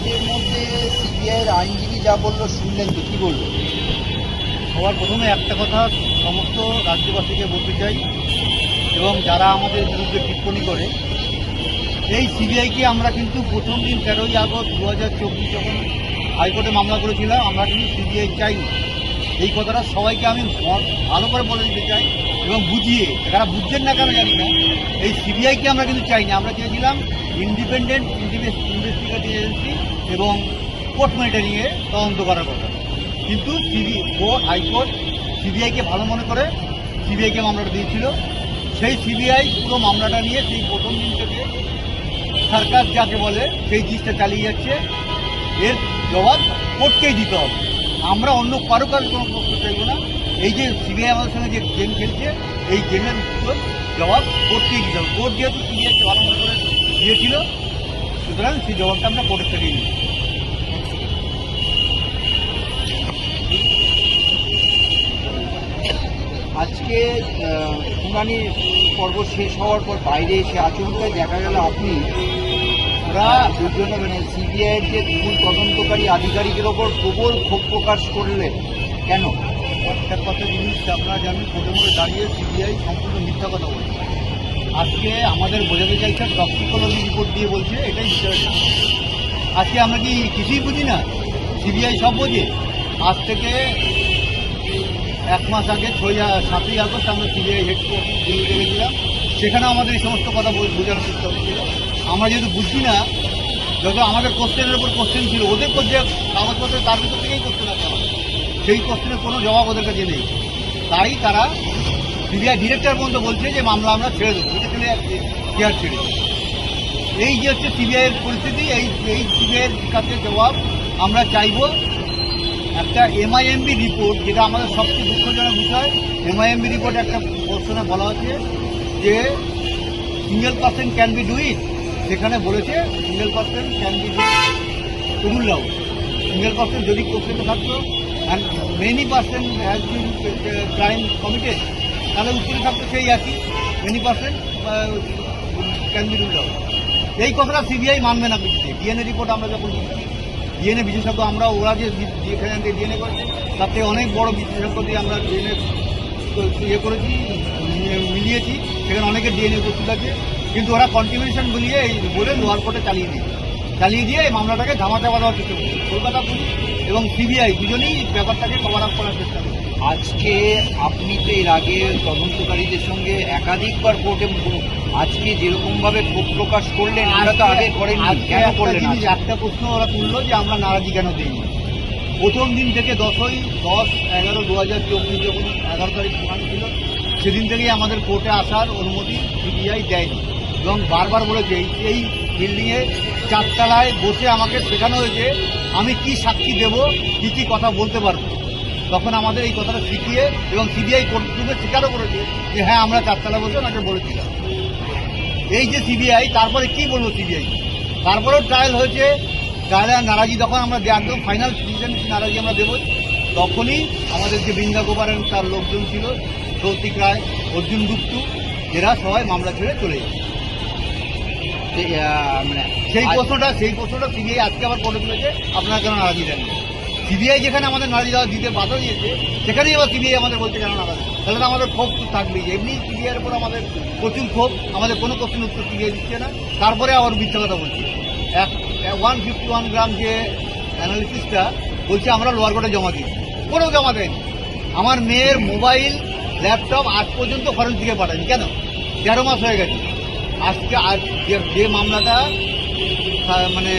কোর্টের মধ্যে সিবিআইয়ের আইনজীবী যা বলল শুনলেন তো, কি বলল? সবার প্রথমে একটা কথা, সমস্ত রাজ্যবাসীকে বলতে চাই, এবং যারা আমাদের বিরুদ্ধে টিপ্পণী করে, এই সিবিআইকে আমরা কিন্তু প্রথম দিন তেরোই আগস্ট দু হাজার চব্বিশ যখন হাইকোর্টে মামলা করেছিলাম, আমরা কিন্তু সিবিআই চাইনি। এই কথাটা সবাইকে আমি ভালো করে বলে দিতে চাই, এবং বুঝিয়ে, যারা বুঝছেন না কেন জানি না, এই সিবিআইকে আমরা কিন্তু চাইনি। আমরা চেয়েছিলাম ইন্ডিপেন্ডেন্ট ইনভেস্টিগেটিভ এজেন্সি এবং কোর্ট মনিটরিংয়ে তদন্ত করার কথা। কিন্তু সিবি কোর্ট, হাইকোর্ট সিবিআইকে ভালো মনে করে সিবিআইকে মামলাটা দিয়েছিল। সেই সিবিআই পুরো মামলাটা নিয়ে সেই প্রথম দিন থেকে সরকার যাকে বলে সেই জিনিসটা চালিয়ে যাচ্ছে। এর জবাব কোর্টকেই দিতে হবে। আমরা অন্য কারও কারও কোনো প্রশ্ন চাইব না। এই যে সিবিআই আমাদের সঙ্গে যে গেম খেলছে, এই গেমের জবাব কোর্টকেই দিতে হবে। কোর্ট যেহেতু সিবিআইকে ভালো মনে করে দিয়েছিল সুতরাং সেই জবাবটা আমরা কোর্টের থেকেই নিই। আজকে শুনানি পর্ব শেষ হওয়ার পর বাইরে এসে আচমকায় দেখা গেল আপনি। ওরা দুজনে মানে সিবিআইয়ের যে মূল তদন্তকারী আধিকারিকের ওপর প্রবল ক্ষোভ প্রকাশ করলেন। কেন? একটা কথা জিনিস আপনারা জানেন, প্রথমে দাঁড়িয়ে সিবিআই সম্পূর্ণ মিথ্যা কথা বলছে আজকে আমাদের বোঝাতে চাইছে টক্সিকোলজি রিপোর্ট দিয়ে বলছে, এটাই বিচারের আজকে আমরা কি কিছুই বুঝি না? সিবিআই সব বোঝে। আজ থেকে এক মাস আগে, ছয়, সাতই আগস্ট আমরা সিবিআই হেডকোয়ার্টার দিল্লিতে গেছিলাম। সেখানে আমাদের এই সমস্ত কথা বোঝানোর চেষ্টা হচ্ছিল। আমরা যেহেতু বুঝি না, যত আমাদের কোশ্চেনের উপর কোশ্চেন ছিল, ওদের যে কাগজপত্র, তার ভিতর থেকেই কোশ্চেন আছে সেই কোশ্চেনের কোনো জবাব ওদের কাছে নেই। তাই তারা সিবিআই ডিরেক্টর পর্যন্ত বলছে যে মামলা আমরা ছেড়ে দেবো। এটা ছেড়ে চেয়ার ছেড়ে। এই যে হচ্ছে সিবিআইয়ের পরিস্থিতি, এই এই সিবিআইয়ের কাছে জবাব, আমরা চাইব একটা এমআইএমবি রিপোর্ট যেটা আমাদের সবচেয়ে দুঃখজনক বিষয়। এমআইএমবি রিপোর্ট একটা প্রশ্নে বলা হচ্ছে যে single person can be do it সেখানে বলেছে single person can be do টুরুল লাউ সিঙ্গেল পার্সন যদি কোশ্চেনে থাকতো and many person has been crime committed তাহলে উত্তরে থাকতো সেই একই মেনি পার্সেন্ট ক্যান বি এই কথাটা সিবিআই মানবে না কিছুতে ডিএনএ রিপোর্ট আমরা যখন ডিএনএ বিশেষজ্ঞ আমরা, ওরা যে যেখানে ডিএনএ করেছে থেকে অনেক বড় বিশেষজ্ঞ দিয়ে আমরা ডিএনএ ইয়ে করেছি মিলিয়েছি, সেখানে অনেকের ডিএনএ উপস্থিত আছে, কিন্তু ওরা কন্ট্রিবিউশন বলিয়ে এই বলে লোয়ার কোর্টে চালিয়ে দিয়ে চালিয়ে দিয়ে এই মামলাটাকে ধামা চাপা দেওয়ার চেষ্টা করছে। কলকাতা পুলিশ এবং সিবিআই দুজনেই ব্যাপারটাকে কভার আপ করার চেষ্টা করছে। আজকে আপনি তো এর আগে তদন্তকারীদের সঙ্গে একাধিকবার কোর্টে আজকে যেরকম ভাবে ক্ষোভ প্রকাশ করলেন আমরা তো আগে আজকে কেন করলেন একটা প্রশ্ন ওরা তুললো যে আমরা নারাজি কেন দিইনি? প্রথম দিন থেকে দশই দশ এগারো দু হাজার চব্বিশ যখন এগারো তারিখ শুনানি ছিল সেদিন থেকেই আমাদের কোর্টে আসার অনুমতি সিবিআই দেয়নি। এবং বারবার বলেছে এই- এই বিল্ডিংয়ে চারতলায় বসে আমাকে শেখানো হয়েছে আমি কি সাক্ষী দেব কি কি কথা বলতে পারব। তখন আমাদের এই কথাটা শিখিয়ে এবং সিবিআই কোর্টরুমে স্বীকারও করেছে যে হ্যাঁ আমরা চারতলা বসে ওনাকে বলেছিলাম। এই যে সিবিআই তারপরে কি বলব সিবিআই? তারপরেও ট্রায়াল হয়েছে। ট্রায়ালে নারাজি যখন আমরা একদম ফাইনাল ডিসিশন নারাজি আমরা দেবো। তখনই আমাদের যে বৃন্দা গোপালেন তার লোকজন ছিল সৌতিক রায় অর্জুন গুপ্তু এরা সবাই মামলা ছেড়ে চলে যায় মানে সেই প্রশ্নটা সেই প্রশ্নটা সিবিআই আজকে আবার করে তুলেছে আপনারা কেন নারাজি দেন সিবিআই যেখানে আমাদের নারী দেওয়া দিতে বাধা দিয়েছে, সেখানেই আবার সিবিআই আমাদের বলছে কেন নারাজি তাহলে তো আমাদের ক্ষোভ তো থাকবেই। এমনি সিবিআইয়ের উপর আমাদের প্রচুর ক্ষোভ, আমাদের কোনো কোশ্চেন উত্তর সিবিআই দিচ্ছে না। তারপরে আবার মিথ্যা কথা বলছি। এক ওয়ান ফিফটি ওয়ান গ্রাম যে অ্যানালিসিসটা বলছে, আমরা লোয়ার কোর্টে জমা দিই কোনো জমা দেয়নি। আমার মেয়ের মোবাইল ল্যাপটপ আজ পর্যন্ত ফরেন্সিকে পাঠায়নি। কেন? তেরো মাস হয়ে গেছে। আজকে আজ যে মামলাটা মানে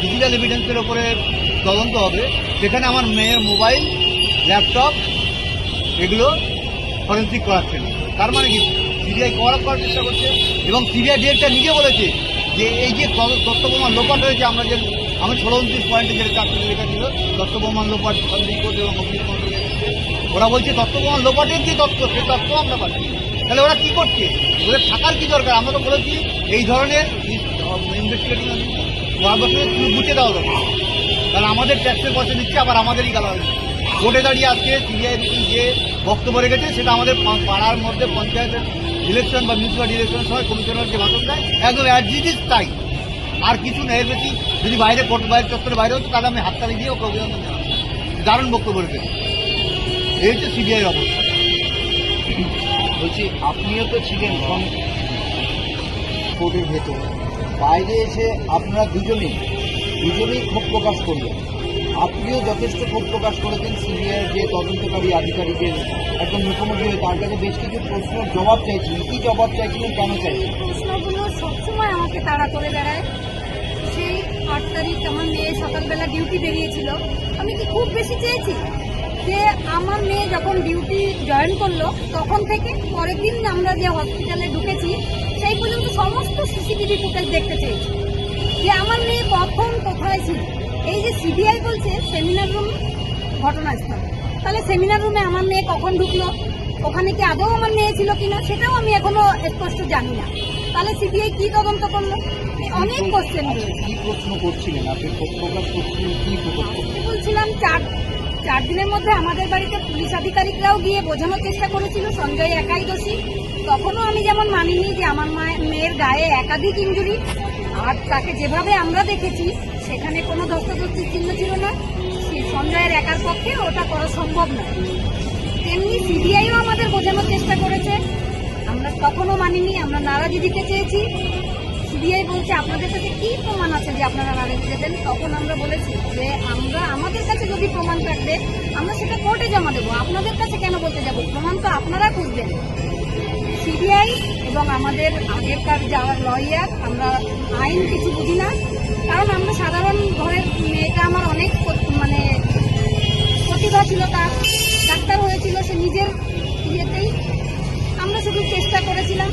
ডিজিটাল এভিডেন্সের ওপরে তদন্ত হবে। সেখানে আমার মেয়ের মোবাইল, ল্যাপটপ, এগুলো ফরেন্সিক করাচ্ছে না তার মানে কি? সিবিআই কভার আপ করার চেষ্টা করছে এবং সিবিআই ডিরেক্টর নিজে বলেছে যে এই যে তথ্য- প্রমাণ লোপাট হয়েছে আমরা যে আমি ষোলো উনত্রিশ পয়েন্টে যেটা চারটে লেখা ছিল তথ্য প্রমাণ লোপাট রিপোর্ট এবং ওরা বলছে তথ্য প্রমাণ লোপাটের যে তথ্য সেই তথ্য আমরা পাচ্ছি তাহলে ওরা কি করছে? ওদের থাকার কি দরকার? আমরা তো বলেছি এই ধরনের ইনভেস্টিগেটিং তুমি বুঝে দেওয়া দরকার কারণ আমাদের ট্যাক্সের পয়সা দিচ্ছে, আবার আমাদেরই গালা হচ্ছে কোর্টে দাঁড়িয়ে আজকে সিবিআই যে বক্তব্য রেখেছে, সেটা আমাদের পাড়ার মধ্যে পঞ্চায়েতের ইলেকশন বা মিউনিসিপাল ইলেকশনের সময় কমিশনার যে ভাষণ দেয়। একদম অ্যাজিটিস তাই। আর কিছু নেই বেশি যদি বাইরে কোর্ট বাইরে চত্বরে বাইরে হতো, তাহলে আমি হাততালি দিয়ে ওকে অভিনন্দন জানাব। দারুণ বক্তব্য রেখেছি। এই হচ্ছে সিবিআই অবস্থা। বলছি, আপনিও তো ছিলেন কোর্টের ভেতরে। বাইরে এসে আপনারা দুজনেই দুজনেই ক্ষোভ প্রকাশ করলেন। আপনিও যথেষ্ট ক্ষোভ প্রকাশ করেছেন সিবিআই যে তদন্তকারী আধিকারিকের মুখোমুখি হয়ে। তার কাছে বেশ কিছু প্রশ্নের জবাব চাইছিলেন। কি জবাব চাইছিলেন, কেন চাইছিলেন? প্রশ্নগুলো সবসময় আমাকে তাড়া করে বেড়ায়। সেই আট তারিখ আমার মেয়ে সকালবেলা ডিউটি বেরিয়েছিল, আমি কি খুব বেশি চেয়েছি যে আমার মেয়ে যখন ডিউটি জয়েন করল, তখন থেকে পরের দিন আমরা যে হসপিটালে ঢুকেছি, সেই পর্যন্ত সমস্ত সিসিটিভি ফুটেজ দেখতে চেয়েছি। যে আমার মেয়ে কখন কোথায় ছিল? এই যে সিবিআই বলছে সেমিনার রুম ঘটনাস্থল। তাহলে সেমিনার রুমে আমার মেয়ে কখন ঢুকলো? ওখানে কি আদৌ আমার মেয়ে ছিল কিনা? সেটাও আমি এখনও স্পষ্ট জানি না। তাহলে সিবিআই কি তদন্ত করল? অনেক কোশ্চেন রয়েছে। কি প্রশ্ন করছিলেন? আপনি প্রকাশ করছিলেন কি আমি বলছিলাম চার চার দিনের মধ্যে আমাদের বাড়িতে পুলিশ আধিকারিকরাও গিয়ে বোঝানোর চেষ্টা করেছিল সঞ্জয় একাই দোষী। তখনও আমি যেমন মানিনি যে আমার মায়ের মেয়ের গায়ে একাধিক ইঞ্জুরি আর তাকে যেভাবে আমরা দেখেছি, সেখানে কোনো ধস্তাধস্তির চিহ্ন ছিল না। সে সঞ্জয়ের একার পক্ষে ওটা করা সম্ভব নয়। তেমনি সিবিআইও আমাদের বোঝানোর চেষ্টা করেছে। আমরা তখনও মানিনি, আমরা নারাজি দিতে চেয়েছি। সিবিআই বলছে, আপনাদের কাছে কি প্রমাণ আছে যে আপনারা নারাজি দেবেন তখন আমরা বলেছি যে, আমরা, আমাদের কাছে যদি প্রমাণ থাকবে, আমরা সেটা কোর্টে জমা দেবো। আপনাদের কাছে কেন বলতে যাব? প্রমাণ তো আপনারা খুঁজবেন। সিবিআই এবং আমাদের আগেরকার যাওয়ার লয়ার আমরা আইন কিছু বুঝি না। কারণ আমরা সাধারণ ঘরের মেয়েটা আমার অনেক মানে প্রতিভা ছিল তার। ডাক্তার হয়েছিল সে নিজের ইয়েতেই আমরা শুধু চেষ্টা করেছিলাম।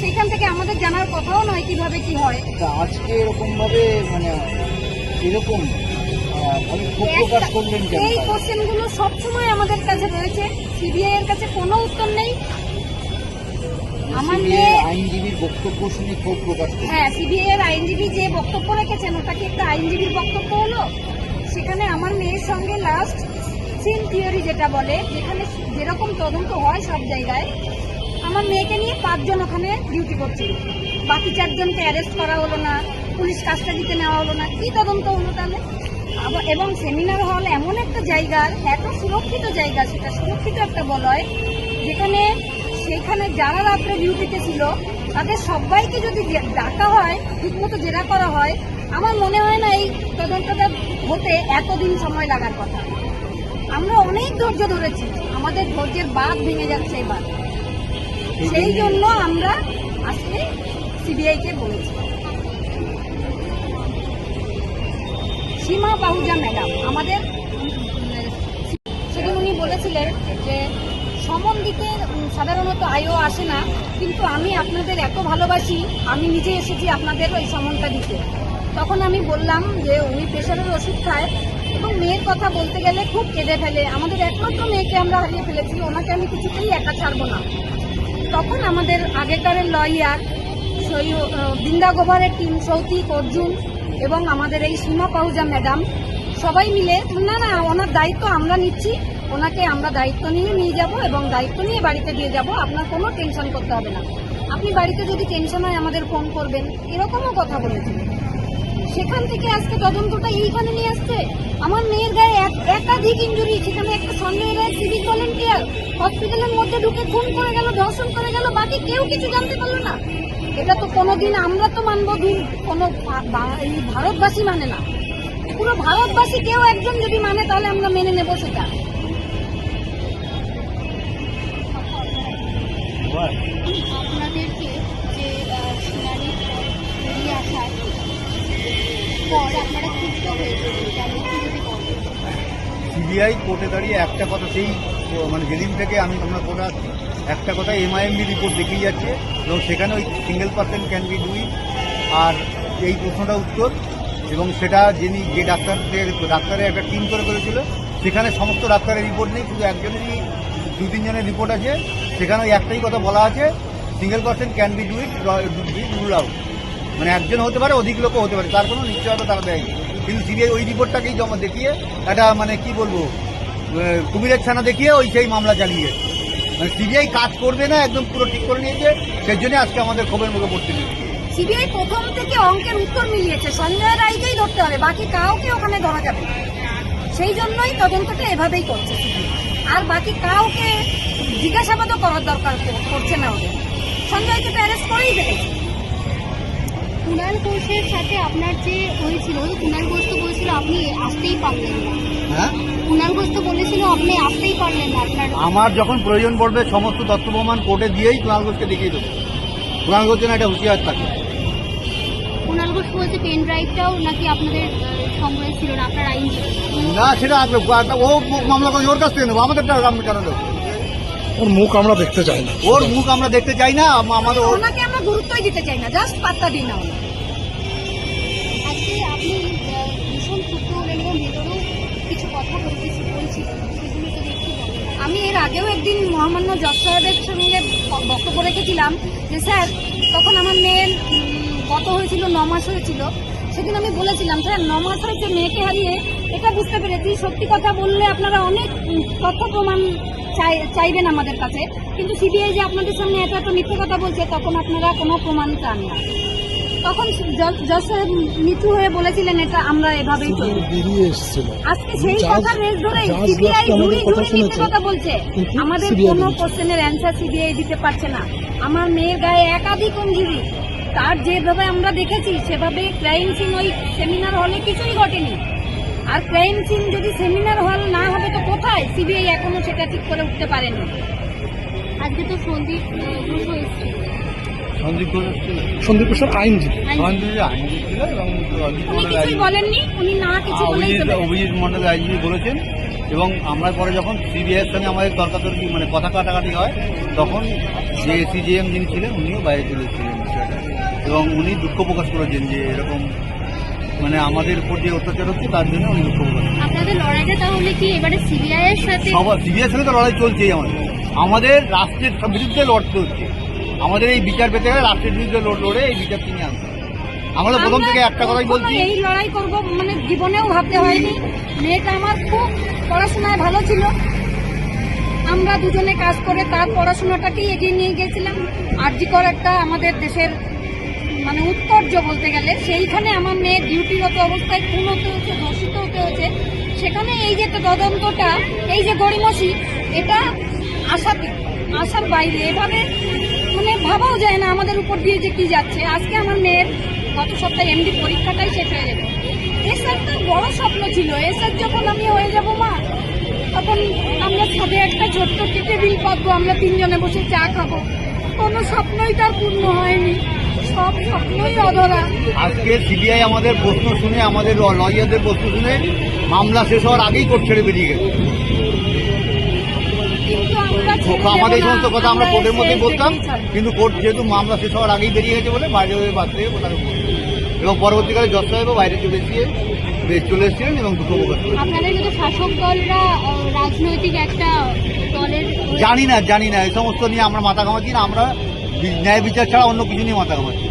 সেখান থেকে আমাদের জানার কথাও নয় কীভাবে কি হয়। আজকে এরকম ভাবে মানে এরকম কেন? এই কোশ্চেনগুলো সবসময় আমাদের কাছে রয়েছে। সিবিআই এর কাছে কোনো উত্তর নেই। আইনজীবীর বক্তব্য শুনে ক্ষোভ প্রকাশ হ্যাঁ সিবিআই এর আইনজীবী যে বক্তব্য রেখেছেন ওটা কি একটা আইনজীবীর বক্তব্য হলো? সেখানে আমার মেয়ের সঙ্গে লাস্ট সিন থিওরি যেটা বলে যেখানে যেরকম তদন্ত হয় সব জায়গায় আমার মেয়েকে নিয়ে পাঁচজন ওখানে ডিউটি করছিল বাকি চারজনকে অ্যারেস্ট করা হলো না পুলিশ কাস্টাডিতে নেওয়া হলো না। কি তদন্ত হলো তাহলে? এবং সেমিনার হল এমন একটা জায়গা এত সুরক্ষিত জায়গা সেটা সুরক্ষিত একটা বলয় যেখানে সেখানে যারা রাত্রে ডিউটিতে ছিল, তাদের সবাইকে যদি ডাকা হয়, ঠিকমতো জেরা করা হয়, আমার মনে হয় না এই তদন্তটা হতে এতদিন সময় লাগার কথা। আমরা অনেক ধৈর্য ধরেছি, আমাদের ধৈর্যের বাঁধ ভেঙে যাচ্ছে এবার। সেই জন্য আমরা আজকে সিবিআইকে বলেছি। সীমা পাহুজা ম্যাডাম, আমাদের, সেদিন উনি বলেছিলেন যে সমন দিতে সাধারণত আয়ও আসে না, কিন্তু আমি আপনাদের এত ভালোবাসি, আমি নিজে এসেছি আপনাদের ওই সমনটা দিতে। তখন আমি বললাম যে, উনি প্রেশারের ওষুধ খায় এবং মেয়ের কথা বলতে গেলে খুব কেঁদে ফেলে। আমাদের একমাত্র মেয়েকে আমরা হারিয়ে ফেলেছি, ওনাকে আমি কিছুতেই একা ছাড়বো না। তখন আমাদের আগেকারের লয়ার সই বৃন্দা গোভারের টিম সৌতিক, অর্জুন এবং আমাদের এই সীমা পাহুজা ম্যাডাম সবাই মিলে, না না, ওনার দায়িত্ব আমরা নিচ্ছি। ওনাকে আমরা দায়িত্ব নিয়ে নিয়ে যাব এবং দায়িত্ব নিয়ে বাড়িতে দিয়ে যাব, আপনার কোনো টেনশন করতে হবে না। আপনি বাড়িতে যদি টেনশন হয়, আমাদের ফোন করবেন। এরকমও কথা বলেছেন। সেখান থেকে আজকে তদন্তটা এইখানে নিয়ে আসছে। আমার মেয়ের গায়ে এক- একাধিক ইঞ্জুরি সেখানে একটা সন্দেহ রায় সিভিক ভলেন্টিয়ার হসপিটালের মধ্যে ঢুকে খুন করে গেল, ধর্ষণ করে গেল, বাকি কেউ কিছু জানতে পারল না। এটা তো কোনোদিন আমরা তো মানবো দিন কোনো এই ভারতবাসী মানে না। পুরো ভারতবাসী কেউ একজন যদি মানে তাহলে আমরা মেনে নেব সেটা। আপনাদেরকে যে শুনানির বেরিয়ে আসার পর আপনারা ক্ষুব্ধ হয়েছেন যেমন কি যদি বলেন। সিবিআই কোর্টে দাঁড়িয়ে একটা কথা সেই মানে যেদিন থেকে আমি আমরা আসছি একটা কথা এমআইএমবি রিপোর্ট দেখিয়ে যাচ্ছে এবং সেখানে ওই সিঙ্গেল পার্সেন্ট ক্যান বি ডুই আর এই প্রশ্নটা উত্তর এবং সেটা যিনি যে ডাক্তারদের ডাক্তারের একটা টিম করে করেছিল সেখানে সমস্ত ডাক্তারের রিপোর্ট নেই শুধু একজনেরই দু তিনজনের রিপোর্ট আছে সেখানে ওই একটাই কথা বলা আছে সিঙ্গেল পার্সেন্ট ক্যান বি ডুইট রুল আউট মানে একজন হতে পারে, অধিক লোকও হতে পারে, তার কোনো নিশ্চয়তা তারা দেয়নি। কিন্তু সিবিআই ওই রিপোর্টটাকেই জমা দেখিয়ে একটা মানে কি বলব কুমিরের ছানা দেখিয়ে ওই সেই মামলা চালিয়ে। মানে সিবিআই কাজ করবে না, একদম পুরো ঠিক করে নিয়েছে, সেই জন্য আজকে আমাদের ক্ষোভের মুখে পড়তে দিয়েছে সিবিআই প্রথম থেকে অঙ্কের উত্তর মিলিয়েছে, সঞ্জয় রায়কেই ধরতে হবে, বাকি কাউকে ওখানে ধরা যাবে সেই জন্যই তদন্তটা এভাবেই করছে CBI আর বাকি কাউকে জিজ্ঞাসাবাদও করার দরকার করছে না ওদের। সঞ্জয়কে তো অ্যারেস্ট করেই ফেলেছে। কুণাল ঘোষের সাথে আপনার যে হয়েছিল কুণাল ঘোষ তো বলেছিল আপনি আসতেই পারলেন না। হ্যাঁ? কুণাল ঘোষ তো বলেছিল আপনি আসতেই পারলেন না আপনার আমার যখন প্রয়োজন পড়বে সমস্ত তথ্য প্রমাণ কোর্টে দিয়েই কুণাল ঘোষকে দেখিয়ে দেবো। কুণাল ঘোষ যেন একটা হুঁশিয়ার থাকে। কুণাল ঘোষ বলছে পেন ড্রাইভটাও নাকি আপনাদের সংগ্রহে ছিল না আপনার আইন না সেটা আসবে ও মামলা করে ওর কাছ থেকে নেব আমাদেরটা আমরা কেন দেবো ওর মুখ আমরা দেখতে চাই না। ওর মুখ আমরা দেখতে চাই না আম- আমাদের ওনাকে আমরা গুরুত্বই দিতে চাই না জাস্ট পাত্তা দিই না আজকে আপনি ভীষণ ক্ষুব্ধ হলেন এবং ভেতরেও কিছু কথা বলতেছি আমি এর আগেও একদিন মহামান্য জজ সাহেবের সঙ্গে বক্তব্য রেখেছিলাম যে স্যার তখন আমার মেয়ের গত হয়েছিল ন মাস হয়েছিল। সেদিন আমি বলেছিলাম স্যার ন মাস হয়েছে মেয়েকে হারিয়ে এটা বুঝতে পেরেছি। সত্যি কথা বললে আপনারা অনেক তথ্য প্রমাণ চাই- চাইবেন আমাদের কাছে। কিন্তু সিবিআই যে আপনাদের সামনে এত এত মিথ্যে কথা বলছে তখন আপনারা কোনো প্রমাণ চান না। তখন জজ- জজ সাহেব নিচু হয়ে বলেছিলেন এটা আমরা এভাবেই চলবো। বেরিয়ে এসেছিল। আজকে সেই কথা রেস ধরে সিবিআই ঝুড়ি কথা মিথ্যে কথা বলছে। আমাদের কোনো। কোশ্চেনের অ্যান্সার সিবিআই দিতে পারছে না। আমার মেয়ের গায়ে একাধিক অঞ্জুরি তার যেভাবে আমরা দেখেছি সেভাবে ক্রাইম সিন ওই সেমিনার হলে কিছুই ঘটেনি। আর ক্রাইম সিন যদি সেমিনার হল না হবে তো কোথায়? সিবিআই এখনও সেটা ঠিক করে উঠতে পারেনি। আজকে তো সন্দীপ ঘোষও এসেছিল। সন্দীপ ঘোষ ছিল সন্দীপ ঘোষের আইনজীবী। সন্দীপ আইনজীবী ছিল এবং কিছুই বলেননি উনি না কিছু বলেই অভিজিৎ অভিজিৎ মন্ডল আইনজীবী বলেছেন এবং আমরা পরে যখন সিবিআই এর সঙ্গে আমাদের তর্কাতর্কি মানে কথা কাটাকাটি হয় তখন যে সিজিএম যিনি ছিলেন উনিও বাইরে চলে এসেছিলেন। বিষয়টা এবং উনি দুঃখ প্রকাশ করেছেন যে এরকম মানে আমাদের উপর যে অত্যাচার হচ্ছে তার জন্য উনি দুঃখ প্রকাশ। আপনাদের লড়াইটা তাহলে কি এবারে সিবিআই এর সাথে? সবার সিবিআই সঙ্গে তো লড়াই চলছেই আমাদের। আমাদের রাষ্ট্রের বিরুদ্ধে লড়তে হচ্ছে। আমাদের এই বিচার পেতে গেলে রাষ্ট্রের বিরুদ্ধে লড়- লড়ে এই বিচার কিনে আনতে আমরা প্রথম থেকে একটা কথাই বলছি। এই লড়াই করব মানে জীবনেও ভাবতে হয়নি। মেয়েটা আমার খুব পড়াশোনায় ভালো ছিল। আমরা দুজনে কাজ করে তার পড়াশোনাটাকেই এগিয়ে নিয়ে গেছিলাম। আরজিকর একটা আমাদের দেশের মানে উৎকর্য বলতে গেলে, সেইখানে আমার মেয়ে ডিউটিরত অবস্থায় খুন হতে হচ্ছে ধর্ষিত হতে হচ্ছে সেখানে এই যে তদন্তটা, এই যে গড়িমসি, এটা আশাতে, আশার বাইরে। এভাবে মানে ভাবাও যায় না আমাদের উপর দিয়ে যে কি যাচ্ছে। আজকে আমার মেয়ের গত সপ্তাহে এমডি পরীক্ষাটাই শেষ হয়ে যাবে এসআর তো বড় স্বপ্ন ছিল। এসআর যখন আমি হয়ে যাব মা, তখন আমরা ছাদে একটা ছোট্ট টেবিল পাবো, আমরা তিনজনে বসে চা খাব। কোনো স্বপ্নই তার পূর্ণ হয়নি। সব স্বপ্নই অধরা আজকে সিবিআই আমাদের প্রশ্ন শুনে আমাদের লয়ারদের প্রশ্ন শুনে মামলা শেষ হওয়ার আগেই কোর্ট ছেড়ে বেরিয়ে গেছে। আমাদের এই সমস্ত কথা আমরা কোর্টের মধ্যেই বলতাম কিন্তু কোর্ট যেহেতু মামলা শেষ হওয়ার আগেই বেরিয়ে গেছে বলে বাইরে হয়ে বাদ থেকে কোথাও এবং পরবর্তীকালে জজ সাহেবও বাইরে চলে এসে চলে এসেছিলেন এবং দুঃখ প্রকাশ করেছেন। আপনাদের কিন্তু শাসক দলরা রাজনৈতিক একটা দলের জানি না জানি না এই সমস্ত নিয়ে আমরা মাথা ঘামাচ্ছি না আমরা ন্যায় বিচার ছাড়া অন্য কিছু নিয়ে মাথা ঘামাচ্ছি